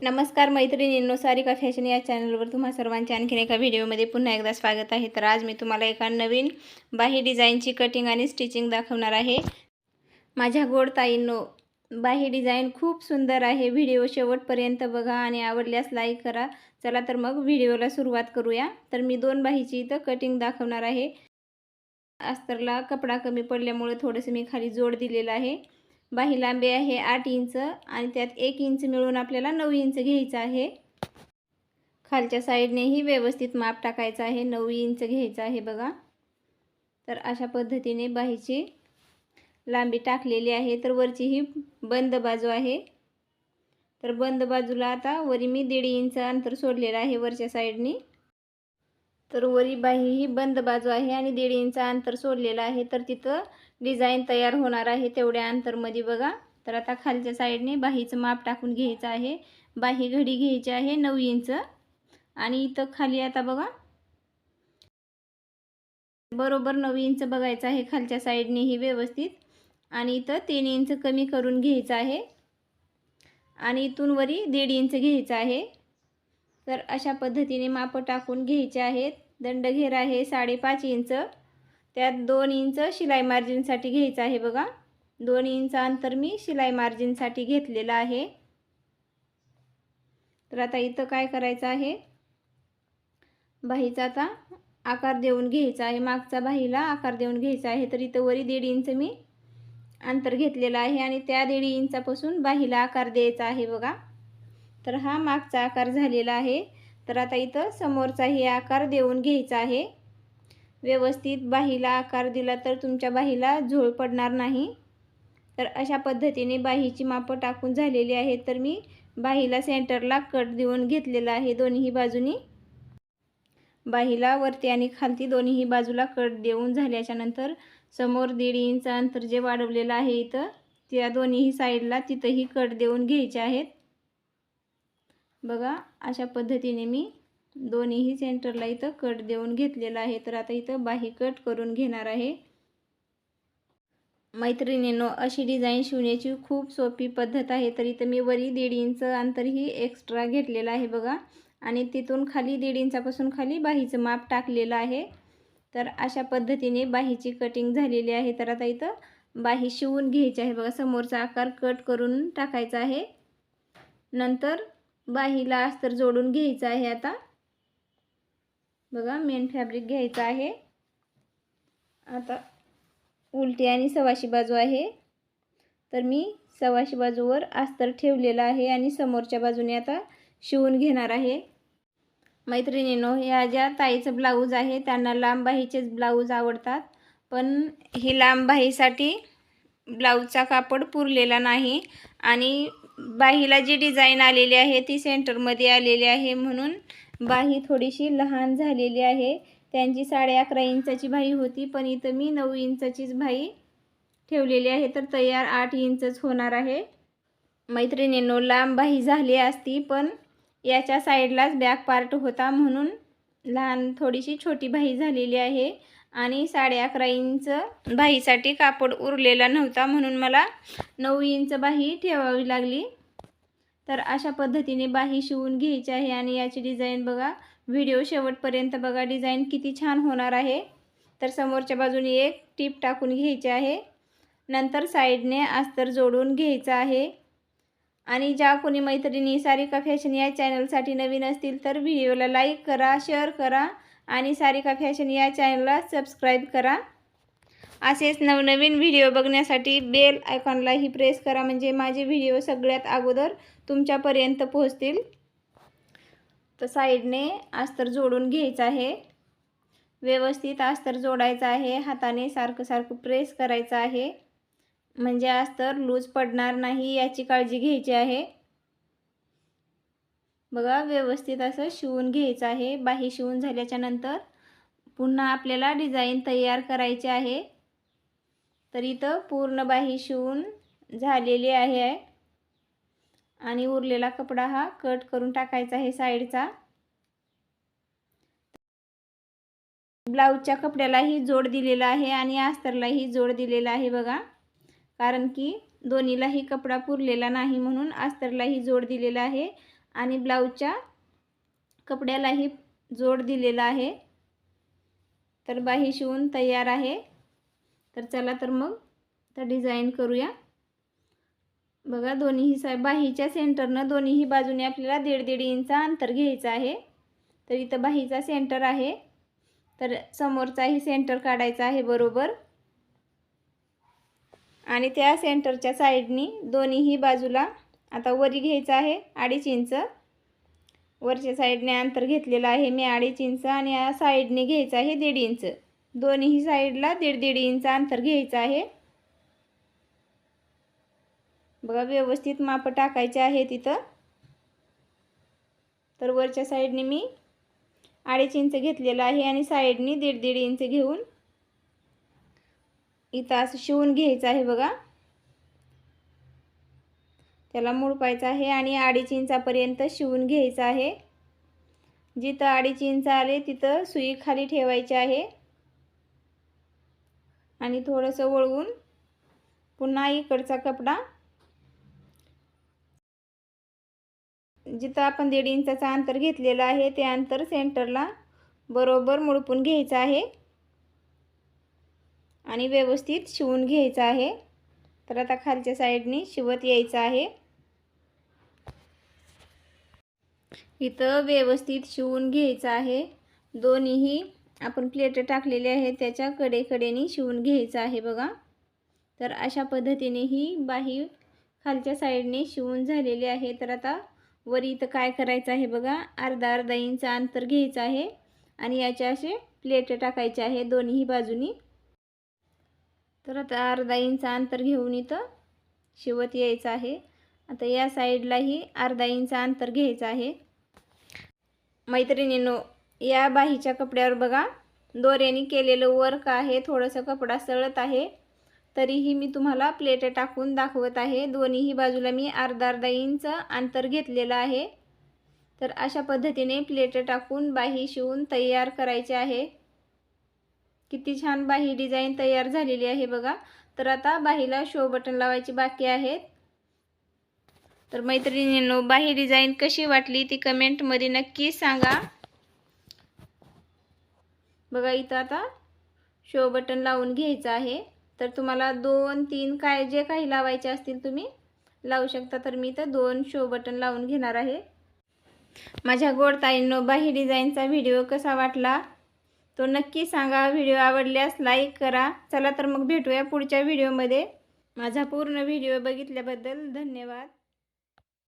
नमस्कार मैत्रिणींनो सारिका फॅशन या चॅनलवर तुम्हा सर्वांच्या आणखीन एका व्हिडिओमध्ये पुन्हा एकदा स्वागत आहे. तर आज मी तुम्हाला एका नवीन बाही डिझाईनची कटिंग आणि स्टिचिंग दाखवणार आहे. माझ्या गोड ताईंनो बाही डिझाईन खूप सुंदर आहे. व्हिडिओ शेवटपर्यंत बघा आणि आवडल्यास लाईक करा. चला तर मग व्हिडिओला सुरुवात करूया. तर मी दोन बाहीची इथं कटिंग दाखवणार आहे. अस्तरला कपडा कमी पडल्यामुळे थोडंसं मी खाली जोड दिलेलं आहे. बाही लांबी आहे आठ इंच आणि त्यात एक इंच मिळून आपल्याला नऊ इंच घ्यायचं आहे. खालच्या साईडनेही व्यवस्थित माप टाकायचं आहे. नऊ इंच घ्यायचं आहे बघा. तर अशा पद्धतीने बाहीची लांबी टाकलेली आहे. तर वरची ही बंद बाजू आहे. तर बंद बाजूला आता वरी मी दीड इंच अंतर सोडलेलं आहे वरच्या साईडनी. तर वरी बाही ही बंद बाजू आहे आणि दीड इंच अंतर सोडलेलं आहे. तर तिथं डिझाईन तयार होणार आहे तेवढ्या अंतरमध्ये बघा. तर आता खालच्या साईडने बाहीचं माप टाकून घ्यायचं आहे. बाही घडी घ्यायची आहे नऊ इंच. आणि इथं खाली आता बघा. बरोबर नऊ इंच बघायचं आहे खालच्या साईडने ही व्यवस्थित. आणि इथं तीन इंच कमी करून घ्यायचं आहे. आणि इथून वरी दीड इंच घ्यायचं आहे. तर अशा पद्धतीने माप टाकून घ्यायचे आहेत. दंडघेर आहे साडेपाच इंच. त्यात दोन इंच शिलाई मार्जिनसाठी घ्यायचं आहे बघा. दोन इंच अंतर मी शिलाई मार्जिनसाठी घेतलेलं आहे. तर आता इथं काय करायचं आहे? बाहीचा आता आकार देऊन घ्यायचा आहे. मागचा बाहीला आकार देऊन घ्यायचा आहे. तर इथं वरी दीड इंच मी अंतर घेतलेलं आहे आणि त्या दीड इंचापासून बाहीला आकार द्यायचा आहे बघा. तर हा मागचा आकार झालेला आहे. तर आता इथं समोरचाही आकार देऊन घ्यायचा आहे. व्यवस्थित बाहीला आकार दिला तर तुमच्या बाहीला झोळ पडणार नाही. तर अशा पद्धतीने बाहीची मापं टाकून झालेली आहे तर मी बाहीला सेंटरला कट देऊन घेतलेला आहे दोन्ही बाजूनी. बाहीला वरती आणि खालती दोन्ही बाजूला कट देऊन झाल्याच्यानंतर समोर दीड इंच अंतर जे वाढवलेलं आहे इथं त्या दोन्ही साईडला तिथंही कट देऊन घ्यायचे आहेत. बघा अशा पद्धतीने मी दोन्हीही सेंटरला इथं कट देऊन घेतलेला आहे. तर आता इथं बाही कट करून घेणार आहे. मैत्रिणींनो अशी डिझाईन शिवण्याची खूप सोपी पद्धत आहे. तर इथं मी वरी दीड इंच अंतरही एक्स्ट्रा घेतलेलं आहे बघा. आणि तिथून खाली दीड इंचापासून खाली बाहीचं माप टाकलेलं आहे. तर अशा पद्धतीने बाहीची कटिंग झालेली आहे. तर आता इथं बाही शिवून घ्यायची आहे. बघा समोरचा आकार कट करून टाकायचा आहे. नंतर बाहीला अस्तर जोडून घ्यायचं आहे आता. बघा मेन फॅब्रिक घ्यायचं आहे. आता उलटी आणि सवाशी बाजू आहे. तर मी सवाशी बाजूवर अस्तर ठेवलेलं आहे आणि समोरच्या बाजूने आता शिवून घेणार आहे. मैत्रिणीनो ह्या ज्या ताईचं ब्लाऊज आहे त्यांना लांब बाहीचेच ब्लाऊज आवडतात. पण ही लांब बाहीसाठी ब्लाऊजचा कापड पुरलेला नाही आणि बाहीला जी डिझाईन आलेली आहे ती सेंटरमध्ये आलेली आहे. म्हणून बाही थोडीशी लहान झालेली आहे. त्यांची साडे अकरा इंचाची बाही होती पण इथं मी नऊ इंचाचीच बाही ठेवलेली आहे. तर तयार आठ इंचच होणार आहे. मैत्रिणींनो लांब बाही झाली असती पण याच्या साईडलाच बॅक पार्ट होता. म्हणून लहान थोडीशी छोटी बाही झालेली आहे. आणि साडे अकरा इंच बाहीसाठी कापड उरलेला नव्हता म्हणून मला नऊ इंच बाही ठेवावी लागली. तर अशा पद्धतीने बाही शिवून घ्यायची आहे आणि याची डिझाईन बघा. व्हिडिओ शेवटपर्यंत बघा. डिझाईन किती छान होणार आहे. तर समोरच्या बाजूने एक टीप टाकून घ्यायची आहे. नंतर साईडने अस्तर जोडून घ्यायचं आहे. आणि ज्या कोणी मैत्रिणी सारिका फॅशन या चॅनलसाठी नवीन असतील तर व्हिडिओला लाईक करा शेअर करा. आणि सारिका फॅशन या चॅनलला सबस्क्राईब करा. असेच नवनवीन व्हिडिओ बघण्यासाठी बेल आयकॉनलाही प्रेस करा म्हणजे माझे व्हिडिओ सगळ्यात अगोदर तुमच्यापर्यंत पोहोचतील. तर साईडने अस्तर जोडून घ्यायचं आहे. व्यवस्थित अस्तर जोडायचं आहे हाताने सारखं सारखं प्रेस करायचं आहे. म्हणजे अस्तर लूज पडणार नाही याची काळजी घ्यायची आहे. बघा व्यवस्थित असं शिवून घ्यायचं आहे. बाही शिवून झाल्याच्यानंतर पुन्हा आपल्याला डिझाईन तयार करायची आहे. तर इथं पूर्ण बाही शिवून झालेली आहे. आणि उरलेला कपडा हा कट करून टाकायचा आहे साईडचा. ब्लाऊजच्या कपड्यालाही जोड दिलेला आहे आणि अस्तरलाही जोड दिलेला आहे बघा. कारण की दोन्हीलाही कपडा पुरलेला नाही म्हणून अस्तरलाही जोड दिलेला आहे. आणि ब्लाऊजच्या कपड्यालाही जोड दिलेला आहे. तर बाही शिवून तयार आहे. तर चला तर मग तर डिझाईन करूया. बघा दोन्हीही सा बाहीच्या सेंटरनं दोन्हीही बाजूने आपल्याला दीड दीड इंचा अंतर घ्यायचं आहे. तर इथं बाहीचा सेंटर आहे. तर समोरचाही सेंटर काढायचा आहे बरोबर. आणि त्या सेंटरच्या साईडनी दोन्हीही बाजूला आता वरी घ्यायचं आहे अडीच इंच. वरच्या साईडने अंतर घेतलेलं आहे मी अडीच इंच आणि या साईडने घ्यायचं आहे दीड इंच. दोन्ही साईडला दीड दीड इंच अंतर घ्यायचं आहे. बघा व्यवस्थित माप टाकायचे आहे तिथं. तर वरच्या साईडने मी अडीच इंच घेतलेलं आहे आणि साईडनी दीड दीड इंच घेऊन इथं असं शिवून घ्यायचं आहे बघा. त्याला मुडपायचं आहे आणि अडीच इंचापर्यंत शिवून घ्यायचं आहे. जिथं अडीच इंच आले तिथं सुई खाली ठेवायची आहे. आणि थोडंसं वळवून पुन्हा इकडचा कपडा. जिथं आपण दीड इंचाचं अंतर घेतलेलं आहे ते अंतर सेंटरला बरोबर मुडपून घ्यायचं आहे. आणि व्यवस्थित शिवून घ्यायचं आहे. तर आता खालच्या साईडनी शिवत यायचं आहे. इथं व्यवस्थित शिवून घ्यायचं आहे. दोन्हीही आपण प्लेट टाकलेले आहे त्याच्या कडेकडेने शिवून घ्यायचं आहे बघा. तर अशा पद्धतीने ही बाही खालच्या साईडने शिवून झालेली आहे. तर आता वर इथं काय करायचं आहे बघा अर्धा अर्धा इंच अंतर घ्यायचं आहे आणि याच्या असे प्लेट टाकायचे आहे दोन्ही बाजूनी. तर आता अर्धा इंच अंतर घेऊन इथं शिवत यायचं आहे. आता या साईडलाही अर्धा इंच अंतर घ्यायचं आहे. मैत्रिणींनो या बाहीच्या कपड्यावर बघा. दोऱ्याने केलेलं वर्क आहे थोडंसं कपडा सळत आहे. तरीही मी तुम्हाला प्लेट टाकून दाखवत आहे. दोन्हीही बाजूला मी अर्धा अर्धा इंच अंतर घेतलेलं आहे. तर अशा पद्धतीने प्लेट टाकून बाही शिवून तयार करायचे आहे. किती छान बाही डिझाईन तयार झालेली आहे बघा. तर आता बाहीला शो बटन लावायची बाकी आहेत. तर मैत्रिणींनो बाही डिझाईन कशी वाटली ती कमेंटमध्ये नक्की सांगा. बघा इथं आता शो बटन लावून घ्यायचं आहे. तर तुम्हाला दोन तीन काय जे काही लावायचे असतील तुम्ही लावू शकता. तर मी इथं दोन शो बटन लावून घेणार आहे. माझ्या गोडताईंनो बाही डिझाईनचा व्हिडिओ कसा वाटला तो नक्की सांगा. व्हिडिओ आवडल्यास लाईक करा. चला तर मग भेटूया पुढच्या व्हिडिओमध्ये माझा पूर्ण व्हिडिओ बघितल्याबद्दल धन्यवाद.